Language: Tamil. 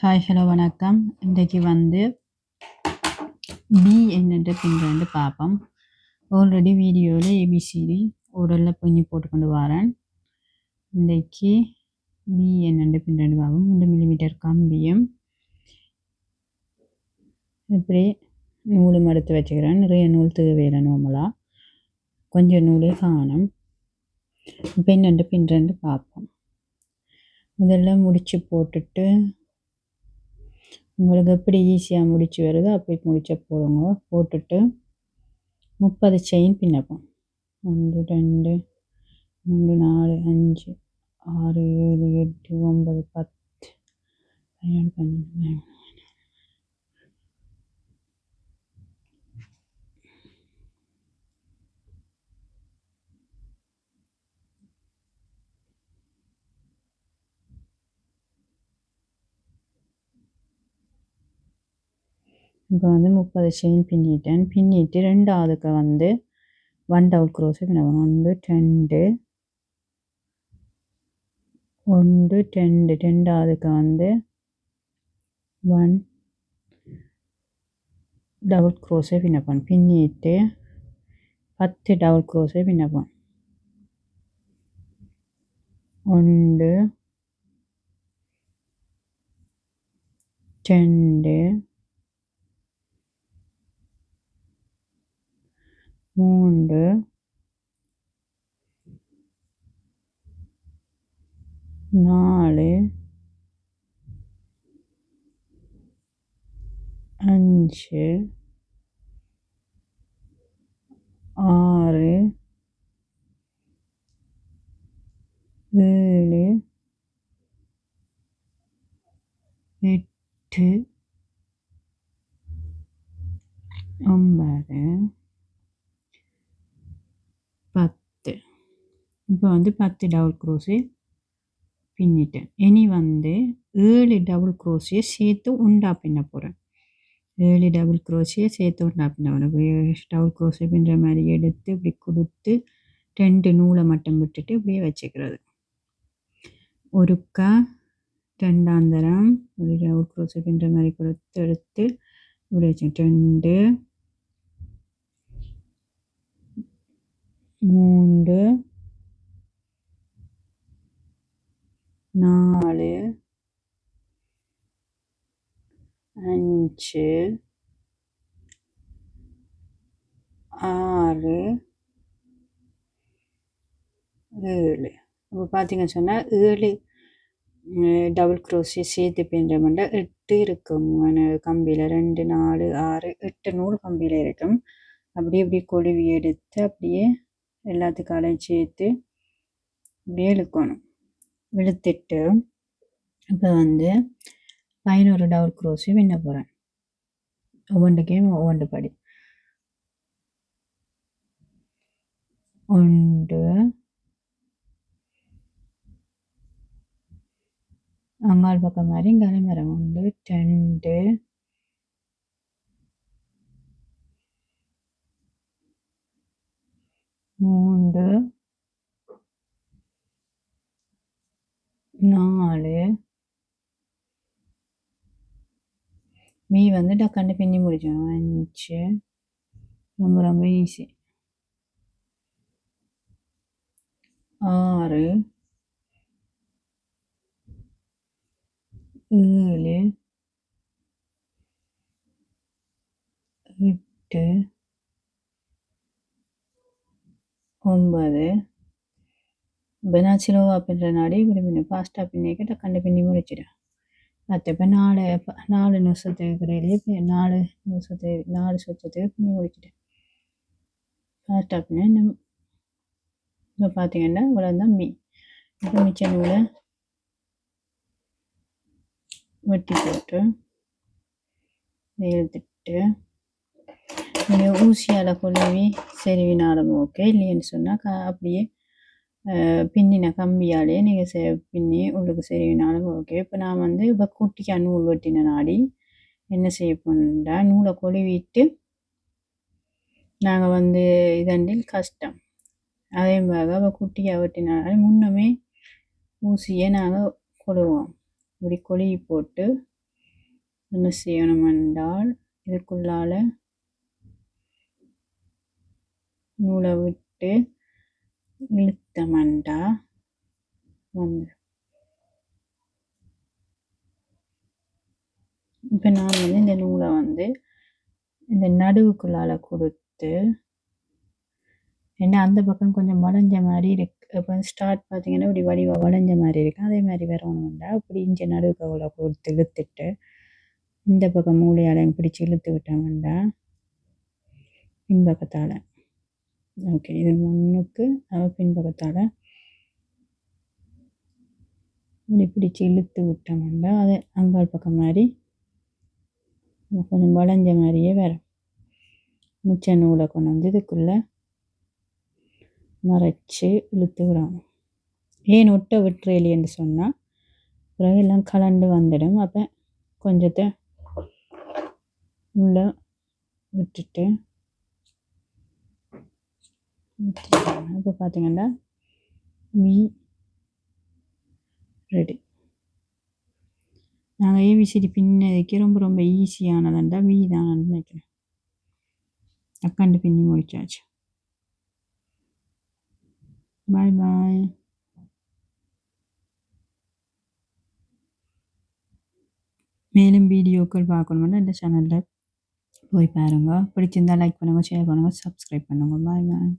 ஹாய் ஹலோ வணக்கம். இன்றைக்கு வந்து பி என்னென்ற பின் வந்து பார்ப்போம் ஆல்ரெடி வீடியோவில் ஏபிசிடி ஓரளில் பின்னி போட்டுக்கொண்டு வரேன். இன்றைக்கு பி என்னென்ற பின் ரெண்டு பார்ப்போம் மூன்று மில்லிமீட்டர் கம்பியும். இப்படி நூலும் எடுத்து வச்சுக்கிறேன். நிறைய நூல் தேவையில்லை நார்மலாக கொஞ்சம் நூலே காணும். பின் ரெண்டு பின் ரெண்டு பார்ப்போம் முதல்ல முடிச்சு போட்டுட்டு உங்களுக்கு எப்படி ஈஸியாக முடிச்சு வருதோ அப்படி முடிச்ச போடுங்க போட்டுட்டு முப்பது செயின் பின்னப்போம். ஒன்று ரெண்டு மூணு நாலு அஞ்சு ஆறு ஏழு எட்டு ஒன்பது பத்து பதினொன்று பன்னெண்டு இப்போ வந்து முப்பது செயின் பின்னிட்டேன் பின்னிட்டு ரெண்டாவதுக்கு வந்து ஒன் டபுள் க்ரோஸு பின்னணும் ஒன்று ரெண்டு. ஒன்று ரெண்டு. ரெண்டாவதுக்கு வந்து ஒன் டபுள் க்ரோஸே பின்னப்போம் பின்னிட்டு பத்து டபுள் க்ரோஸே பின்னப்போம் ஒன்று ரெண்டு. மூன்று. நாலு. அஞ்சு. ஆறு. ஏழு. எட்டு. ஒன்பது பத்து இப்போ வந்து பத்து டபுள் க்ரோஸே பின்னிட்டேன் இனி வந்து ஏழு டபுள் க்ரோஸியை சேர்த்து உண்டா பின்ன போகிறேன் ஏழு டபுள் க்ரோஸியை சேர்த்து உண்டா பின்ன போகிறேன் டபுள் க்ரோஸே பின்னுற மாதிரி எடுத்து இப்படி கொடுத்து ரெண்டு நூலை மட்டும் விட்டுட்டு இப்படியே வச்சுக்கிறது. ஒருக்கா ரெண்டாந்தரம் ஒரு டபுள் க்ரோஸை பின்னுற மாதிரி கொடுத்து எடுத்து இப்படி வச்சு ரெண்டு மூன்று நாலு அஞ்சு ஆறு ஏழு. இப்போ பார்த்தீங்கன்னு சொன்னால் ஏழு டபுள் க்ரோஸி சேர்த்து பின்னுற மாட்டா எட்டு இருக்கும். கம்பியில் ரெண்டு நாலு ஆறு எட்டு நூறு கம்பியில் இருக்கும். அப்படியே இப்படி கொழுவி எடுத்து அப்படியே எல்லாத்துக்காலையும் சேர்த்து அப்படியே இழுக்கணும். இழுத்துட்டு இப்போ வந்து பதினோரு டவுல் க்ரோஸையும் விண்ண போகிறேன் ஒவ்வொன்றுக்கையும் ஒவ்வொன்று படி. ஒன்று அங்கால் பக்கம் மாதிரி கலைமரம் உண்டு ரெண்டு மூன்று நாலு. மீ வந்து டக்காண்டு பின்னி முடிச்சோம் அஞ்சு. ரொம்ப ரொம்ப ஈஸி ஆறு. ஏழு. எட்டு. ஒன்பது. பெனாச்சிலோ அப்படின்ற நாடி விரும்பின பின்ன ஃபாஸ்ட்டாக பின்னிக்க டக்காண்டு பின்னி முடிச்சிடும் பத்து இப்போ நாலு நாலு நிமிஷத்துக்கு கிடையிலே நாலு நிமிஷத்து நாலு சொச்சத்துக்கு பின்னி முடிச்சிட்டேன் ஃபாஸ்ட்டாக பின்ன இன்னும் இப்போ பார்த்தீங்கன்னா இவ்வளோ தான் மீ இப்போ மிச்ச நூலை வெட்டி போட்டு எழுதிட்டு நீங்கள் ஊசியால் கொழுவி செருவினாலும் ஓகே இல்லைன்னு சொன்னால் க அப்படியே பின்னின கம்பியாலே நீங்கள் செ பின்னி உங்களுக்கு சரினாலும் ஓகே இப்போ நான் வந்து இப்போ குட்டிக்காக நூல் வெட்டின நாடி என்ன செய்ய போனா நூலை கொழுவிட்டு நாங்கள் வந்து இதண்டில் கஷ்டம். அதே மாதிரி இப்போ குட்டியாக வெட்டினாலே முன்னமே ஊசியை நாங்கள் கொழுவோம். இப்படி கொழுவி போட்டு என்ன செய்யணும் என்றால் இதுக்குள்ளால நூலை விட்டு இழுத்த மண்டா வந்து இப்போ நான் வந்து இந்த நூலை வந்து இந்த நடுவுக்குள்ளால கொடுத்து ஏன்னா அந்த பக்கம் கொஞ்சம் வளைஞ்ச மாதிரி இருக்கு இப்போ ஸ்டார்ட் பார்த்தீங்கன்னா இப்படி வடிவ வளைஞ்ச மாதிரி இருக்கு அதே மாதிரி வரணும்டா இப்படி இஞ்சி நடுவுக்குள்ள கொடுத்து இழுத்துட்டு இந்த பக்கம் மூளையாலையும் பிடிச்சி இழுத்து விட்டோம்டா பின்பக்கத்தால் ஓகே இது முன்னுக்கு பின்பக்கத்தால் இப்படி பிடிச்சி இழுத்து விட்டோம்னா அது அங்கால் பக்கம் மாதிரி கொஞ்சம் வளைஞ்ச மாதிரியே வரும் மிச்ச நூலை கொண்டு வந்து இதுக்குள்ளே மறைச்சி இழுத்து விடணும் ஏன் ஒட்ட விட்டுறேலின்னு சொன்னால் பிறகு எல்லாம் கலண்டு வந்துடும். அப்போ கொஞ்சத்தை உள்ள விட்டுட்டு இப்போ பார்த்தீங்கன்னா வி ரெடி நாங்கள் ஏபிசிடி பின்னதுக்கு ரொம்ப ரொம்ப ஈஸியானதுண்டா வி தான் நினைக்கிறேன். அக்காண்டு பின்னி முடிச்சாச்சு. பாய் பாய் மேலும் வீடியோக்கள் பார்க்கணுன்னா இந்த சேனலில் போய் பாருங்கள் பிடிச்சிருந்தா லைக் பண்ணுங்கள் ஷேர் பண்ணுங்கள் சப்ஸ்கிரைப் பண்ணுங்கள் பாய் பாய்